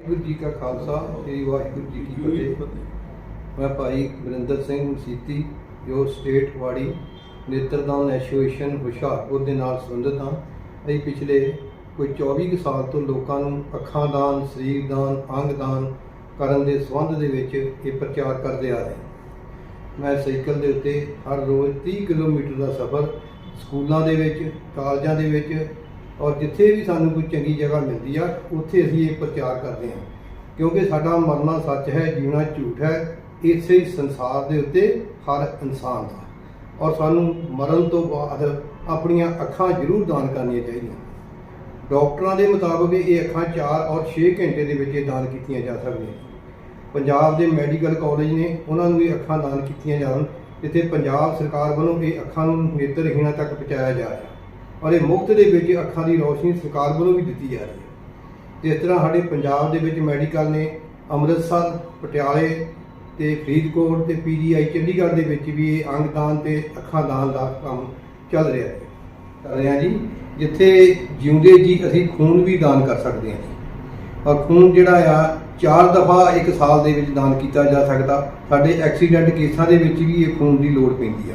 ਵਾਹਿਗੁਰੂ ਜੀ ਕਾ ਖਾਲਸਾ, ਸ੍ਰੀ ਵਾਹਿਗੁਰੂ ਜੀ ਕੀ ਫਤਿਹ। ਮੈਂ ਭਾਈ ਵਰਿੰਦਰ ਸਿੰਘ ਮਸੀਤੀ, ਜੋ ਸਟੇਟ ਵਾੜੀ ਨੇਤਰਦਾਨ ਐਸੋਸੀਏਸ਼ਨ ਹੁਸ਼ਿਆਰਪੁਰ ਦੇ ਨਾਲ ਸੰਬੰਧਿਤ ਹਾਂ। ਅਸੀਂ ਪਿਛਲੇ ਕੋਈ 24 ਕੁ ਸਾਲ ਤੋਂ ਲੋਕਾਂ ਨੂੰ ਅੱਖਾਂ ਦਾਨ, ਸਰੀਰ ਦਾਨ, ਅੰਗ ਦਾਨ ਕਰਨ ਦੇ ਸੰਬੰਧ ਦੇ ਵਿੱਚ ਇਹ ਪ੍ਰਚਾਰ ਕਰਦੇ ਆ ਰਹੇ ਮੈਂ ਸਾਈਕਲ ਦੇ ਉੱਤੇ ਹਰ ਰੋਜ਼ 30 ਕਿਲੋਮੀਟਰ ਦਾ ਸਫ਼ਰ ਸਕੂਲਾਂ ਦੇ ਵਿੱਚ, ਕਾਲਜਾਂ ਦੇ ਵਿੱਚ ਔਰ ਜਿੱਥੇ ਵੀ ਸਾਨੂੰ ਕੋਈ ਚੰਗੀ ਜਗ੍ਹਾ ਮਿਲਦੀ ਆ, ਉੱਥੇ ਅਸੀਂ ਇਹ ਪ੍ਰਚਾਰ ਕਰਦੇ ਹਾਂ। ਕਿਉਂਕਿ ਸਾਡਾ ਮਰਨਾ ਸੱਚ ਹੈ, ਜੀਣਾ ਝੂਠ ਹੈ, ਇਸੇ ਹੀ ਸੰਸਾਰ ਦੇ ਉੱਤੇ ਹਰ ਇਨਸਾਨ ਦਾ। ਔਰ ਸਾਨੂੰ ਮਰਨ ਤੋਂ ਬਾਅਦ ਆਪਣੀਆਂ ਅੱਖਾਂ ਜ਼ਰੂਰ ਦਾਨ ਕਰਨੀਆਂ ਚਾਹੀਦੀਆਂ। ਡਾਕਟਰਾਂ ਦੇ ਮੁਤਾਬਕ ਇਹ ਅੱਖਾਂ 4 ਔਰ 6 ਘੰਟੇ ਦੇ ਵਿੱਚ ਇਹ ਦਾਨ ਕੀਤੀਆਂ ਜਾ ਸਕਦੀਆਂ ਪੰਜਾਬ ਦੇ ਮੈਡੀਕਲ ਕਾਲਜ ਨੇ ਉਹਨਾਂ ਨੂੰ ਵੀ ਅੱਖਾਂ ਦਾਨ ਕੀਤੀਆਂ ਜਾਣ, ਜਿੱਥੇ ਪੰਜਾਬ ਸਰਕਾਰ ਵੱਲੋਂ ਇਹ ਅੱਖਾਂ ਨੂੰ ਨੇਤਰਹੀਣਾਂ ਤੱਕ ਪਹੁੰਚਾਇਆ ਜਾ ਰਿਹਾ। ਔਰ ਇਹ ਮੁਫਤ ਦੇ ਵਿੱਚ ਅੱਖਾਂ ਦੀ ਰੋਸ਼ਨੀ ਸਰਕਾਰ ਵੱਲੋਂ ਵੀ ਦਿੱਤੀ ਜਾ ਰਹੀ ਹੈ। ਜਿਸ ਤਰ੍ਹਾਂ ਸਾਡੇ ਪੰਜਾਬ ਦੇ ਵਿੱਚ ਮੈਡੀਕਲ ਨੇ ਅੰਮ੍ਰਿਤਸਰ, ਪਟਿਆਲੇ ਤੇ ਫਰੀਦਕੋਟ ਤੇ ਪੀਜੀਆਈ ਚੰਡੀਗੜ੍ਹ ਦੇ ਵਿੱਚ ਵੀ ਇਹ ਅੰਗਦਾਨ ਤੇ ਅੱਖਾਂ ਦਾਨ ਦਾ ਕੰਮ ਚੱਲ ਰਿਹਾ ਹੈ। ਕਰ ਰਹੇ ਹਾਂ ਜੀ, ਜਿੱਥੇ ਜਿਉਂਦੇ ਜੀ ਅਸੀਂ ਖੂਨ ਵੀ ਦਾਨ ਕਰ ਸਕਦੇ ਹਾਂ ਔਰ ਖੂਨ ਜਿਹੜਾ ਆ, ਚਾਰ ਦਫਾ ਇੱਕ ਸਾਲ ਦੇ ਵਿੱਚ ਦਾਨ ਕੀਤਾ ਜਾ ਸਕਦਾ। ਸਾਡੇ ਐਕਸੀਡੈਂਟ ਕੇਸਾਂ ਦੇ ਵਿੱਚ ਵੀ ਇਹ ਖੂਨ ਦੀ ਲੋੜ ਪੈਂਦੀ ਆ।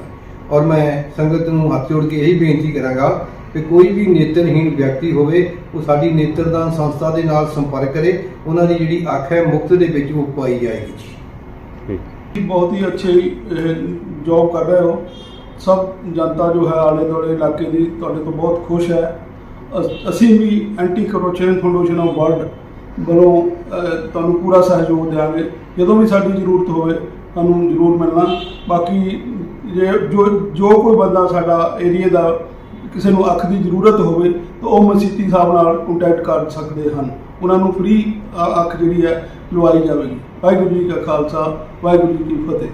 ਔਰ ਮੈਂ ਸੰਗਤ ਨੂੰ ਹੱਥ ਜੋੜ ਕੇ ਇਹੀ ਬੇਨਤੀ ਕਰਾਂਗਾ ਕਿ ਕੋਈ ਵੀ ਨੇਤਰਹੀਣ ਵਿਅਕਤੀ ਹੋਵੇ ਉਹ ਸਾਡੀ ਨੇਤਰਦਾਨ ਸੰਸਥਾ ਦੇ ਨਾਲ ਸੰਪਰਕ ਕਰੇ। ਉਹਨਾਂ ਦੀ ਜਿਹੜੀ ਅੱਖ ਹੈ ਮੁਫਤ ਦੇ ਵਿੱਚ ਉਹ ਪਾਈ ਜਾਏਗੀ ਜੀ। ਬਹੁਤ ਹੀ ਅੱਛੀ ਜੌਬ ਕਰ ਰਹੇ ਹੋ। ਸਭ ਜਨਤਾ ਜੋ ਹੈ ਆਲੇ ਦੁਆਲੇ ਇਲਾਕੇ ਦੀ ਤੁਹਾਡੇ ਤੋਂ ਬਹੁਤ ਖੁਸ਼ ਹੈ। ਅਸ- ਅਸੀਂ ਵੀ anti corruption foundation of world ਵੱਲੋਂ ਤੁਹਾਨੂੰ ਪੂਰਾ ਸਹਿਯੋਗ ਦੇਵਾਂਗੇ ਜਦੋਂ ਵੀ ਸਾਡੀ ਜ਼ਰੂਰਤ ਹੋਵੇ ਤੁਹਾਨੂੰ ਜ਼ਰੂਰ ਮਿਲਣਾ। ਬਾਕੀ ਜੇ ਜੋ ਜੋ ਕੋਈ ਬੰਦਾ ਸਾਡਾ ਏਰੀਆ ਦਾ ਕਿਸੇ ਨੂੰ ਅੱਖ ਦੀ ਜ਼ਰੂਰਤ ਹੋਵੇ ਤਾਂ ਉਹ ਮਸੀਤੀ ਸਾਹਿਬ ਨਾਲ ਕੰਟੈਕਟ ਕਰ ਸਕਦੇ ਹਨ। ਉਹਨਾਂ ਨੂੰ ਫ੍ਰੀ ਅੱਖ ਜਿਹੜੀ ਹੈ ਲਵਾਈ ਜਾਵੇਗੀ। ਵਾਹਿਗੁਰੂ ਜੀ ਕਾ ਖਾਲਸਾ, ਵਾਹਿਗੁਰੂ ਜੀ ਕੀ ਫਤਿਹ।